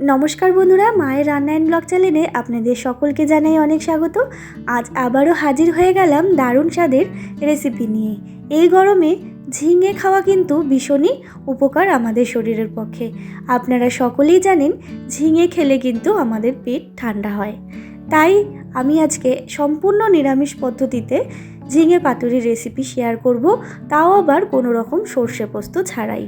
নমস্কার বন্ধুরা, মায়ের রান্না অ্যান্ড ব্লগ চ্যানেলে আপনাদের সকলকে জানাই অনেক স্বাগত। আজ আবারও হাজির হয়ে গেলাম দারুণ স্বাদের রেসিপি নিয়ে। এই গরমে ঝিঙে খাওয়া কিন্তু ভীষণই উপকার আমাদের শরীরের পক্ষে। আপনারা সকলেই জানেন, ঝিঙে খেলে কিন্তু আমাদের পেট ঠান্ডা হয়। তাই আমি আজকে সম্পূর্ণ নিরামিষ পদ্ধতিতে ঝিঙে পাতুরির রেসিপি শেয়ার করব, তাও আবার কোনো রকম সর্ষে পোস্ত ছাড়াই।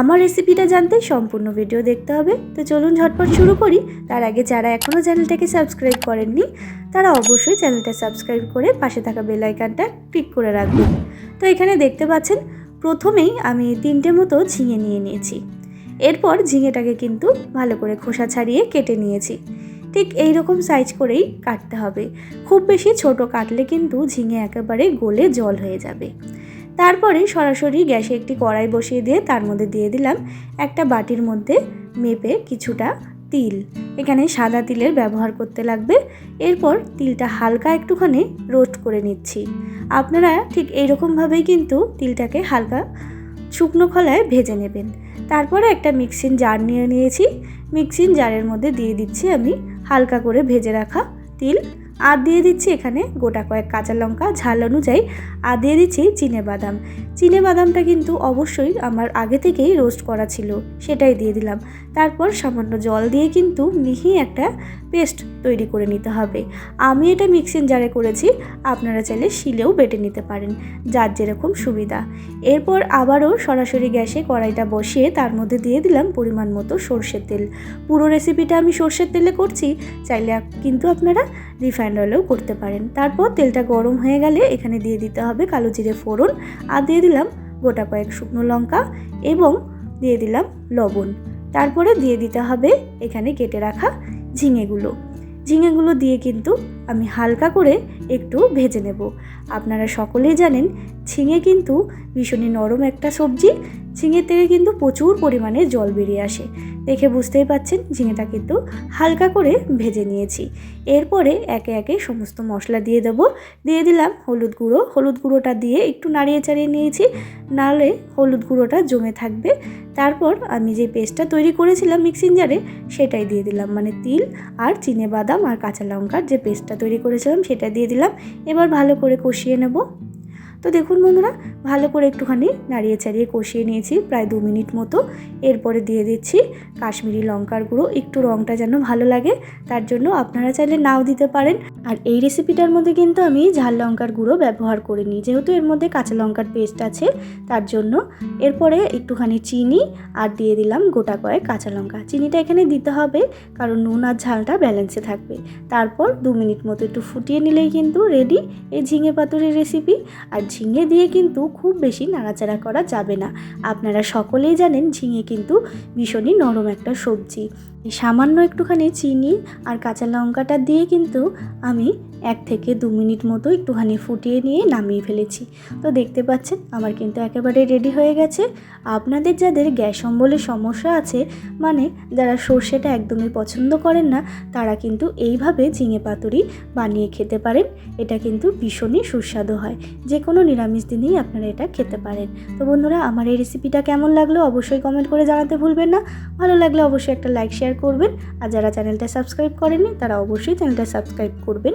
আমার রেসিপিটা জানতে সম্পূর্ণ ভিডিও দেখতে হবে। তো চলুন ঝটপট শুরু করি। তার আগে যারা এখনও চ্যানেলটাকে সাবস্ক্রাইব করেননি, তারা অবশ্যই চ্যানেলটা সাবস্ক্রাইব করে পাশে থাকা বেল আইকনটা ক্লিক করে রাখবেন। তো এখানে দেখতে পাচ্ছেন, প্রথমেই আমি তিনটে মতো ঝিঙে নিয়ে নিয়েছি। এরপর ঝিঙেটাকে কিন্তু ভালো করে খোসা ছাড়িয়ে কেটে নিয়েছি। ঠিক এই রকম সাইজ করেই কাটতে হবে। খুব বেশি ছোট কাটলে কিন্তু ঝিঙে একেবারে গলে জল হয়ে যাবে। তারপরে সরাসরি গ্যাসে একটি কড়াই বসিয়ে দিয়ে তার মধ্যে দিয়ে দিলাম একটা বাটির মধ্যে মেপে কিছুটা তিল। এখানে সাদা তিলের ব্যবহার করতে লাগবে। এরপর তিলটা হালকা একটুখানি রোস্ট করে নিচ্ছি। আপনারা ঠিক এইরকমভাবেই কিন্তু তিলটাকে হালকা শুকনো খোলায় ভেজে নেবেন। তারপরে একটা মিক্সিং জার নিয়ে নিয়েছি। মিক্সিং জারের মধ্যে দিয়ে দিচ্ছি আমি হালকা করে ভেজে রাখা তিল। আর দিয়ে দিচ্ছি এখানে গোটা কয়েক কাঁচা লঙ্কা। ঝাল অনুযায়ী আর দিয়ে দিচ্ছি চিনে বাদাম। চিনে বাদামটা কিন্তু অবশ্যই আমার আগে থেকেই রোস্ট করা ছিল, সেটাই দিয়ে দিলাম। তারপর সামান্য জল দিয়ে কিন্তু মিহি একটা পেস্ট তৈরি করে নিতে হবে। আমি এটা মিক্সিং জারে করেছি, আপনারা চাইলে শিলেও বেটে নিতে পারেন, যার যেরকম সুবিধা। এরপর আবারও সরাসরি গ্যাসে কড়াইটা বসিয়ে তার মধ্যে দিয়ে দিলাম পরিমাণ মতো সর্ষের তেল। পুরো রেসিপিটা আমি সর্ষের তেলে করছি, চাইলে কিন্তু আপনারা রিফাইন্ড অয়েলেও করতে পারেন। তারপর তেলটা গরম হয়ে গেলে এখানে দিয়ে দিতে হবে কালো জিরে ফোড়ন, আর দিয়ে দিলাম গোটা কয়েক শুকনো লঙ্কা এবং দিয়ে দিলাম লবণ। তারপরে দিয়ে দিতে হবে এখানে কেটে রাখা ঝিঙেগুলো। ঝিঙেগুলো দিয়ে কিন্তু আমি হালকা করে একটু ভেজে নেব। আপনারা সকলেই জানেন, ঝিঙে কিন্তু ভীষণই নরম একটা সবজি। ঝিঙে থেকে কিন্তু প্রচুর পরিমাণে জল বেরিয়ে আসে। দেখে বুঝতেই পাচ্ছেন ঝিঙেটা কিন্তু হালকা করে ভেজে নিয়েছি। এরপরে একে একে সমস্ত মশলা দিয়ে দেবো। দিয়ে দিলাম হলুদ গুঁড়ো। হলুদ গুঁড়োটা দিয়ে একটু নাড়িয়ে চাড়িয়ে নিয়েছি। নাহলে হলুদ গুঁড়োটা জমে থাকবে। তারপর আমি যে পেস্টটা তৈরি করেছিলাম মিক্সিং জারে, সেটাই দিয়ে দিলাম। মানে তিল আর চিনে বাদাম আর কাঁচা লঙ্কার যে পেস্টটা তৈরি করেছিলাম, সেটা দিয়ে দিলাম। এবার ভালো করে কষিয়ে নেব। তো দেখুন বন্ধুরা ভালো করে একটুখানি নাড়িয়ে চাড়িয়ে কষিয়ে নিয়েছি, প্রায় দু মিনিট মতো। এরপরে দিয়ে দিচ্ছি কাশ্মীরি লঙ্কার গুঁড়ো। একটু রঙটা যেন ভালো লাগে, তার জন্য আপনারা চাইলে নাও দিতে পারেন। আর এই রেসিপিটার মধ্যে কিন্তু আমি ঝাল লঙ্কার গুঁড়ো ব্যবহার করিনি। যেহেতু এর মধ্যে কাঁচা লঙ্কার পেস্ট আছে, তার জন্য এরপরে একটুখানি চিনি আর দিয়ে দিলাম গোটা কয়েক কাঁচা লঙ্কা। চিনিটা এখানে দিতে হবে, কারণ নুন আর ঝালটা ব্যালেন্সে থাকবে। তারপর দু মিনিট মতো একটু ফুটিয়ে নিলেই কিন্তু রেডি এই ঝিঙে পাতুরির রেসিপি আর ঝিঙে দিয়ে কিন্তু খুব বেশি নাড়াচাড়া করা যাবে না। আপনারা সকলেই জানেন ঝিঙে কিন্তু ভীষণই নরম একটা সবজি। সামান্য একটুখানি চিনি আর কাঁচা লঙ্কাটা দিয়ে কিন্তু আমি এক থেকে দু মিনিট মতো একটুখানি ফুটিয়ে নিয়ে নামিয়ে ফেলেছি। তো দেখতে পাচ্ছেন, আমার কিন্তু একেবারে রেডি হয়ে গেছে। আপনাদের যাদের গ্যাস অম্বলের সমস্যা আছে মানে যারা সর্ষেটা একদমই পছন্দ করেন না, তারা কিন্তু এইভাবে ঝিঙে পাতুরি বানিয়ে খেতে পারেন। এটা কিন্তু ভীষণই সুস্বাদু হয়। যে কোনো নিরামিষ দিনেই আপনারা এটা খেতে পারেন। তো বন্ধুরা, আমার এই রেসিপিটা কেমন লাগল অবশ্যই কমেন্ট করে জানাতে ভুলবেন না। ভালো লাগলে অবশ্যই একটা লাইক শেয়ার করবেন। আর যারা চ্যানেলটা সাবস্ক্রাইব করেননি, তারা অবশ্যই চ্যানেলটা সাবস্ক্রাইব করবেন।